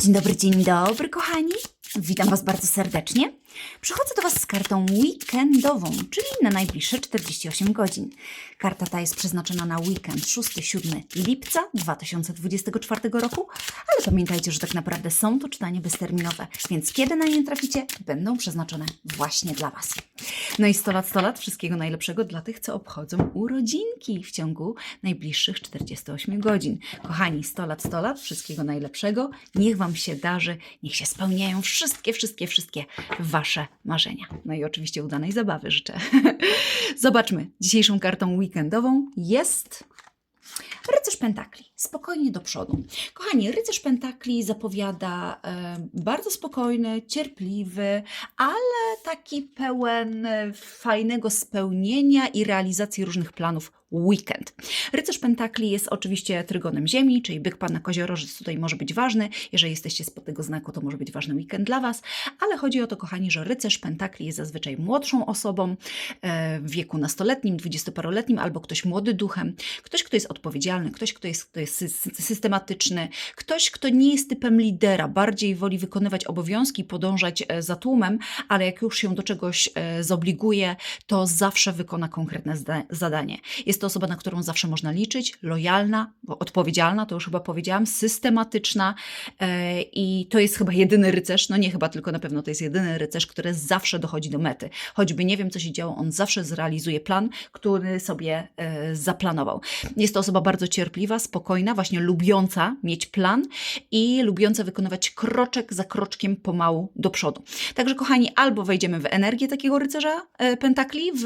Dzień dobry, dzień dobry, kochani. Witam Was bardzo serdecznie. Przychodzę do Was z kartą weekendową, czyli na najbliższe 48 godzin. Karta ta jest przeznaczona na weekend 6-7 lipca 2024 roku, ale pamiętajcie, że tak naprawdę są to czytania bezterminowe, więc kiedy na nie traficie, będą przeznaczone właśnie dla Was. No i 100 lat, 100 lat, wszystkiego najlepszego dla tych, co obchodzą urodzinki w ciągu najbliższych 48 godzin. Kochani, 100 lat, 100 lat, wszystkiego najlepszego. Niech Wam się darzy, niech się spełniają wszystkie, wszystkie, wszystkie Wasze marzenia. No i oczywiście udanej zabawy życzę. Zobaczmy. Dzisiejszą kartą weekendową jest Pentakli, spokojnie do przodu. Kochani, rycerz Pentakli zapowiada e, bardzo spokojny, cierpliwy, ale taki pełen e, fajnego spełnienia i realizacji różnych planów weekend. Rycerz Pentakli jest oczywiście trygonem Ziemi, czyli byk pana koziorożec tutaj może być ważny. Jeżeli jesteście spod tego znaku, to może być ważny weekend dla Was, ale chodzi o to, kochani, że rycerz Pentakli jest zazwyczaj młodszą osobą e, w wieku nastoletnim, dwudziestoparoletnim, albo ktoś młody duchem, ktoś, kto jest odpowiedzialny, ktoś, kto jest, kto jest sy- systematyczny, ktoś, kto nie jest typem lidera, bardziej woli wykonywać obowiązki, podążać e, za tłumem, ale jak już się do czegoś e, zobliguje, to zawsze wykona konkretne zadanie. Jest to osoba, na którą zawsze można liczyć, lojalna, odpowiedzialna, to już chyba powiedziałam, systematyczna e, i to jest chyba jedyny rycerz, no nie chyba, tylko na pewno to jest jedyny rycerz, który zawsze dochodzi do mety. Choćby nie wiem, co się działo, on zawsze zrealizuje plan, który sobie e, zaplanował. Jest to osoba bardzo cierpliwa, spokojna, właśnie lubiąca mieć plan i lubiąca wykonywać kroczek za kroczkiem pomału do przodu. Także kochani, albo wejdziemy w energię takiego rycerza e, pentakli w,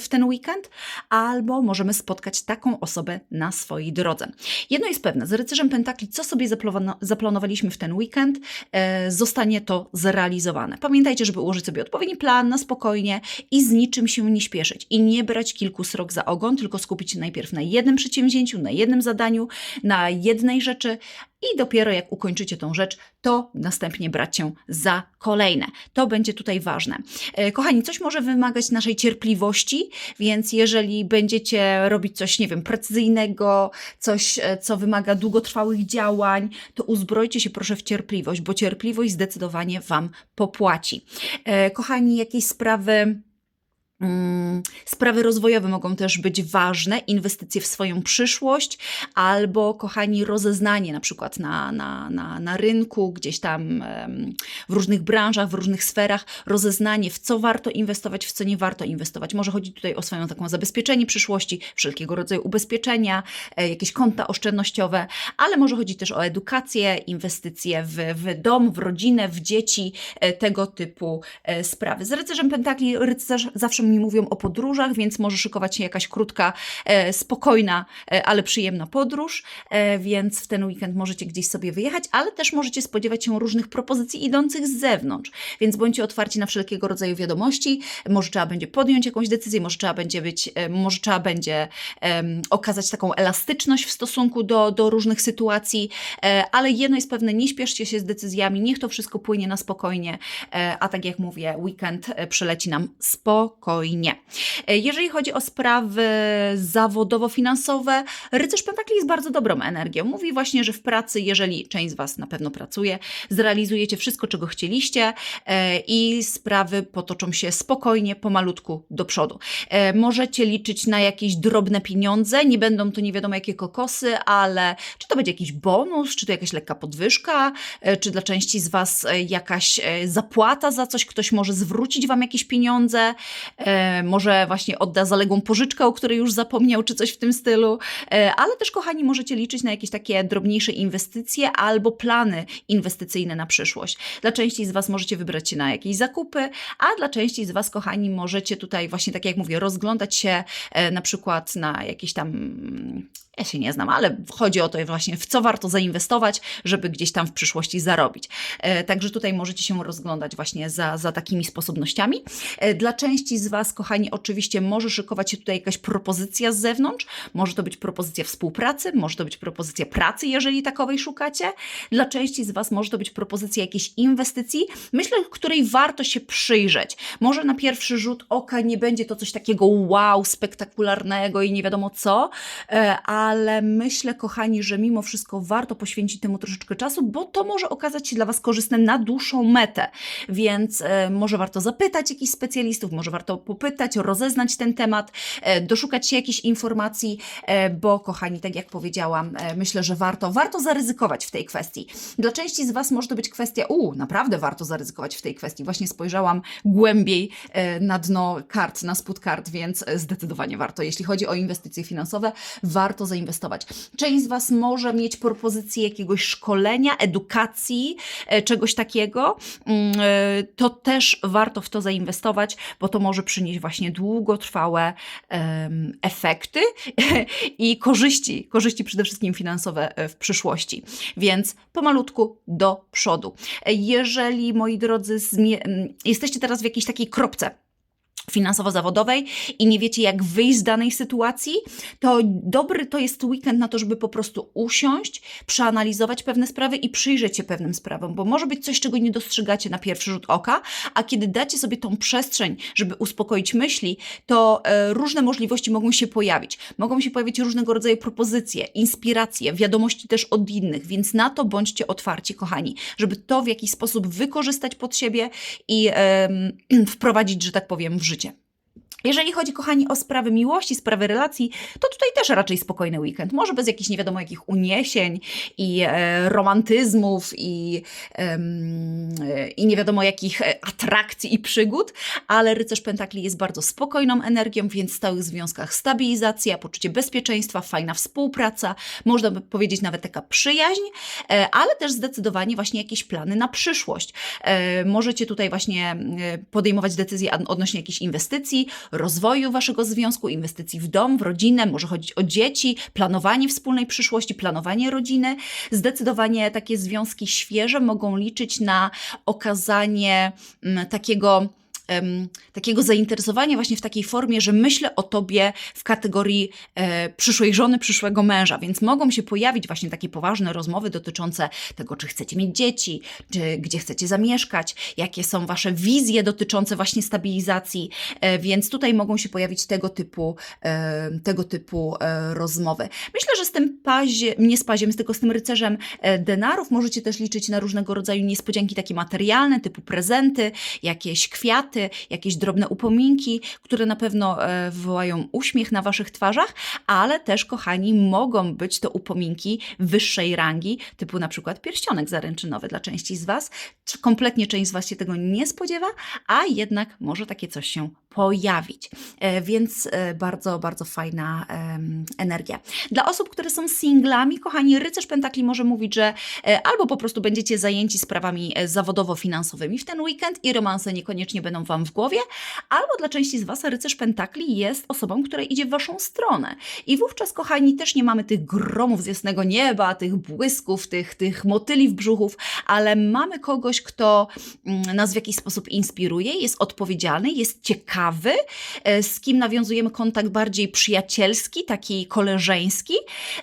w ten weekend, albo możemy spotkać taką osobę na swojej drodze. Jedno jest pewne, z rycerzem pentakli, co sobie zaplano- zaplanowaliśmy w ten weekend, e, zostanie to zrealizowane. Pamiętajcie, żeby ułożyć sobie odpowiedni plan na spokojnie i z niczym się nie śpieszyć i nie brać kilku srok za ogon, tylko skupić się najpierw na jednym przedsięwzięciu, na jednym zadaniu, na jednej rzeczy i dopiero jak ukończycie tą rzecz, to następnie brać się za kolejne. To będzie tutaj ważne. E, Kochani, coś może wymagać naszej cierpliwości, więc jeżeli będziecie robić coś, nie wiem, precyzyjnego, coś, e, co wymaga długotrwałych działań, to uzbrojcie się proszę w cierpliwość, bo cierpliwość zdecydowanie Wam popłaci. E, Kochani, jakieś sprawy. Mm, Sprawy rozwojowe mogą też być ważne, inwestycje w swoją przyszłość, albo, kochani, rozeznanie na przykład na, na, na, na rynku, gdzieś tam w różnych branżach, w różnych sferach, rozeznanie w co warto inwestować, w co nie warto inwestować. Może chodzić tutaj o swoją taką zabezpieczenie przyszłości, wszelkiego rodzaju ubezpieczenia, e, jakieś konta oszczędnościowe, ale może chodzić też o edukację, inwestycje w, w dom, w rodzinę, w dzieci, e, tego typu e, sprawy. Z rycerzem pentakli rycerz zawsze mi mówią o podróżach, więc może szykować się jakaś krótka, e, spokojna, e, ale przyjemna podróż, e, więc w ten weekend możecie gdzieś sobie wyjechać, ale też możecie spodziewać się różnych propozycji idących z zewnątrz, więc bądźcie otwarci na wszelkiego rodzaju wiadomości, może trzeba będzie podjąć jakąś decyzję, może trzeba będzie być, może trzeba będzie okazać taką elastyczność w stosunku do, do różnych sytuacji, ale jedno jest pewne, nie śpieszcie się z decyzjami, niech to wszystko płynie na spokojnie, a tak jak mówię, weekend przeleci nam spokojnie. E, Jeżeli chodzi o sprawy zawodowo-finansowe, rycerz pentakli jest bardzo dobrą energią. Mówi właśnie, że w pracy, jeżeli część z Was na pewno pracuje, zrealizujecie wszystko, czego chcieliście e, i sprawy potoczą się spokojnie, pomalutku do przodu. E, Możecie liczyć na jakieś drobne pieniądze, nie będą to nie wiadomo jakie kokosy, ale czy to będzie jakiś bonus, czy to jakaś lekka podwyżka, czy dla części z Was jakaś zapłata za coś, ktoś może zwrócić Wam jakieś pieniądze, e, może właśnie odda zaległą pożyczkę, o której już zapomniał, czy coś w tym stylu, e, ale też, kochani, możecie liczyć na jakieś takie drobniejsze inwestycje albo plany inwestycyjne na przyszłość. Dla części z Was możecie wybrać się na jakieś zakupy, a dla części z Was, kochani, możecie tutaj właśnie, tak jak mówię, rozglądać się e, na przykład na jakieś tam mm, ja się nie znam, ale chodzi o to właśnie, w co warto zainwestować, żeby gdzieś tam w przyszłości zarobić. E, Także tutaj możecie się rozglądać właśnie za, za takimi sposobnościami. E, Dla części z Was, kochani, oczywiście może szykować się tutaj jakaś propozycja z zewnątrz, może to być propozycja współpracy, może to być propozycja pracy, jeżeli takowej szukacie. Dla części z Was może to być propozycja jakiejś inwestycji, myślę, której warto się przyjrzeć. Może na pierwszy rzut oka nie będzie to coś takiego wow, spektakularnego i nie wiadomo co, e, ale myślę, kochani, że mimo wszystko warto poświęcić temu troszeczkę czasu, bo to może okazać się dla Was korzystne na dłuższą metę. Więc e, może warto zapytać jakichś specjalistów, może warto popytać, rozeznać ten temat, e, doszukać się jakichś informacji, e, bo kochani, tak jak powiedziałam, e, myślę, że warto, warto zaryzykować w tej kwestii. Dla części z Was może to być kwestia, u, naprawdę warto zaryzykować w tej kwestii. Właśnie spojrzałam głębiej na dno kart, na spód kart, więc zdecydowanie warto. Jeśli chodzi o inwestycje finansowe, warto zainwestować. Część z Was może mieć propozycję jakiegoś szkolenia, edukacji, czegoś takiego. Mm, To też warto w to zainwestować, bo to może przynieść właśnie długotrwałe em, efekty i korzyści, korzyści przede wszystkim finansowe e, w przyszłości. Więc pomalutku do przodu. Jeżeli, moi drodzy, jesteście teraz w jakiejś takiej kropce, finansowo-zawodowej i nie wiecie, jak wyjść z danej sytuacji, to dobry to jest weekend na to, żeby po prostu usiąść, przeanalizować pewne sprawy i przyjrzeć się pewnym sprawom, bo może być coś, czego nie dostrzegacie na pierwszy rzut oka, a kiedy dacie sobie tą przestrzeń, żeby uspokoić myśli, to e, różne możliwości mogą się pojawić. Mogą się pojawić różnego rodzaju propozycje, inspiracje, wiadomości też od innych, więc na to bądźcie otwarci, kochani, żeby to w jakiś sposób wykorzystać pod siebie i em, wprowadzić, że tak powiem, w życie życie. Jeżeli chodzi, kochani, o sprawy miłości, sprawy relacji, to tutaj też raczej spokojny weekend. Może bez jakichś nie wiadomo jakich uniesień i e, romantyzmów i, e, i nie wiadomo jakich e, atrakcji i przygód, ale rycerz pentakli jest bardzo spokojną energią, więc w stałych związkach stabilizacja, poczucie bezpieczeństwa, fajna współpraca, można by powiedzieć nawet taka przyjaźń, e, ale też zdecydowanie właśnie jakieś plany na przyszłość. E, Możecie tutaj właśnie e, podejmować decyzje odnośnie jakichś inwestycji, rozwoju waszego związku, inwestycji w dom, w rodzinę, może chodzić o dzieci, planowanie wspólnej przyszłości, planowanie rodziny. Zdecydowanie takie związki świeże mogą liczyć na okazanie mm, takiego em, takiego zainteresowania właśnie w takiej formie, że myślę o tobie w kategorii e, przyszłej żony, przyszłego męża, więc mogą się pojawić właśnie takie poważne rozmowy dotyczące tego, czy chcecie mieć dzieci, czy gdzie chcecie zamieszkać, jakie są wasze wizje dotyczące właśnie stabilizacji, e, więc tutaj mogą się pojawić tego typu, e, tego typu e, rozmowy. Myślę, że z tym pazie, nie z paziem, tylko z tym rycerzem e, denarów możecie też liczyć na różnego rodzaju niespodzianki takie materialne, typu prezenty, jakieś kwiaty, jakieś drobne upominki, które na pewno e, wywołają uśmiech na waszych twarzach, ale też, kochani, mogą być to upominki wyższej rangi, typu na przykład pierścionek zaręczynowy dla części z was. Kompletnie część z was się tego nie spodziewa, a jednak może takie coś się pojawić. E, Więc e, bardzo, bardzo fajna energia. Dla osób, które są singlami, kochani, rycerz pentakli może mówić, że e, albo po prostu będziecie zajęci sprawami zawodowo-finansowymi w ten weekend i romanse niekoniecznie będą wam w głowie, albo dla części z was rycerz pentakli jest osobą, która idzie w waszą stronę. I wówczas, kochani, też nie mamy tych gromów z jasnego nieba, tych błysków, tych, tych motyli w brzuchów, ale mamy kogoś, kto mm, nas w jakiś sposób inspiruje, jest odpowiedzialny, jest ciekawy, e, z kim nawiązujemy kontakt bardziej przyjacielski, taki koleżeński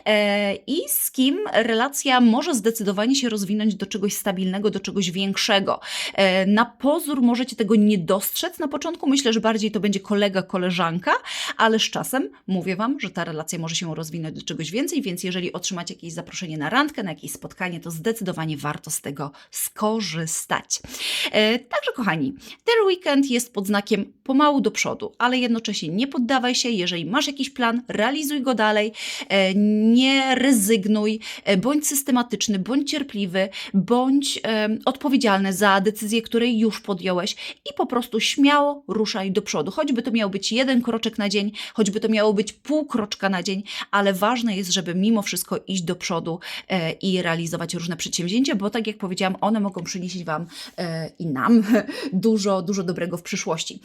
e, i z kim relacja może zdecydowanie się rozwinąć do czegoś stabilnego, do czegoś większego. E, Na pozór możecie tego nie dostrzec na początku, myślę, że bardziej to będzie kolega, koleżanka, ale z czasem mówię Wam, że ta relacja może się rozwinąć do czegoś więcej, więc jeżeli otrzymacie jakieś zaproszenie na randkę, na jakieś spotkanie, to zdecydowanie warto z tego skorzystać. Także kochani, ten weekend jest pod znakiem pomału do przodu, ale jednocześnie nie poddawaj się, jeżeli masz jakiś plan, realizuj go dalej, e, nie rezygnuj, e, bądź systematyczny, bądź cierpliwy, bądź e, odpowiedzialny za decyzje, które już podjąłeś i po prostu śmiało ruszaj do przodu. Choćby to miał być jeden kroczek na dzień, choćby to miało być pół kroczka na dzień, ale ważne jest, żeby mimo wszystko iść do przodu i realizować różne przedsięwzięcia, bo tak jak powiedziałam, one mogą przynieść Wam i nam dużo, dużo dobrego w przyszłości.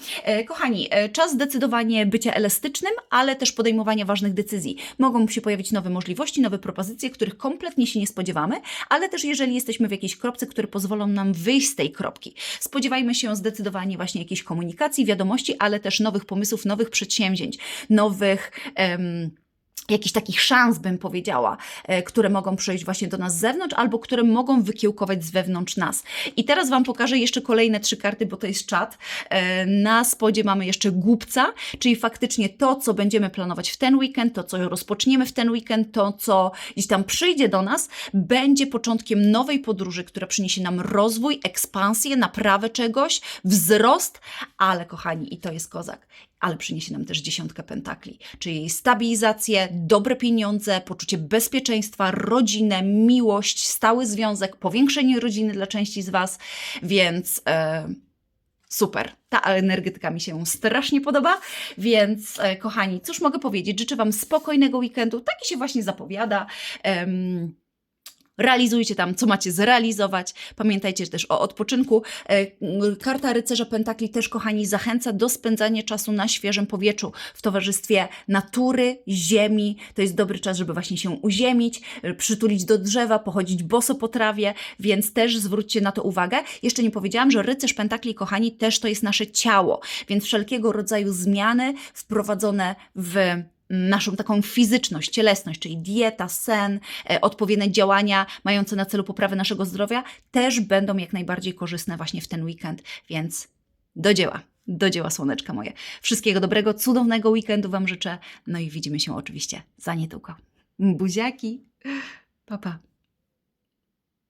Kochani, kochani, e, czas zdecydowanie bycia elastycznym, ale też podejmowania ważnych decyzji. Mogą się pojawić nowe możliwości, nowe propozycje, których kompletnie się nie spodziewamy, ale też jeżeli jesteśmy w jakiejś kropce, które pozwolą nam wyjść z tej kropki. Spodziewajmy się zdecydowanie właśnie jakiejś komunikacji, wiadomości, ale też nowych pomysłów, nowych przedsięwzięć, nowych. em, jakichś takich szans, bym powiedziała, e, które mogą przyjść właśnie do nas z zewnątrz, albo które mogą wykiełkować z wewnątrz nas. I teraz Wam pokażę jeszcze kolejne trzy karty, bo to jest czat. E, Na spodzie mamy jeszcze głupca, czyli faktycznie to, co będziemy planować w ten weekend, to, co rozpoczniemy w ten weekend, to, co gdzieś tam przyjdzie do nas, będzie początkiem nowej podróży, która przyniesie nam rozwój, ekspansję, naprawę czegoś, wzrost, ale kochani, i to jest kozak, ale przyniesie nam też dziesiątkę pentakli, czyli stabilizację, dobre pieniądze, poczucie bezpieczeństwa, rodzinę, miłość, stały związek, powiększenie rodziny dla części z Was, więc e, super. Ta energetyka mi się strasznie podoba, więc e, kochani, cóż mogę powiedzieć? Życzę Wam spokojnego weekendu, taki się właśnie zapowiada. Realizujcie tam, co macie zrealizować. Pamiętajcie też o odpoczynku. E, Karta rycerza Pentakli też, kochani, zachęca do spędzania czasu na świeżym powietrzu w towarzystwie natury, ziemi. To jest dobry czas, żeby właśnie się uziemić, e, przytulić do drzewa, pochodzić boso po trawie, więc też zwróćcie na to uwagę. Jeszcze nie powiedziałam, że rycerz Pentakli, kochani, też to jest nasze ciało, więc wszelkiego rodzaju zmiany wprowadzone w naszą taką fizyczność, cielesność, czyli dieta, sen, e, odpowiednie działania mające na celu poprawę naszego zdrowia, też będą jak najbardziej korzystne właśnie w ten weekend, więc do dzieła. Do dzieła, słoneczka moje. Wszystkiego dobrego, cudownego weekendu Wam życzę. No i widzimy się oczywiście za niedługo. Buziaki. Pa, pa.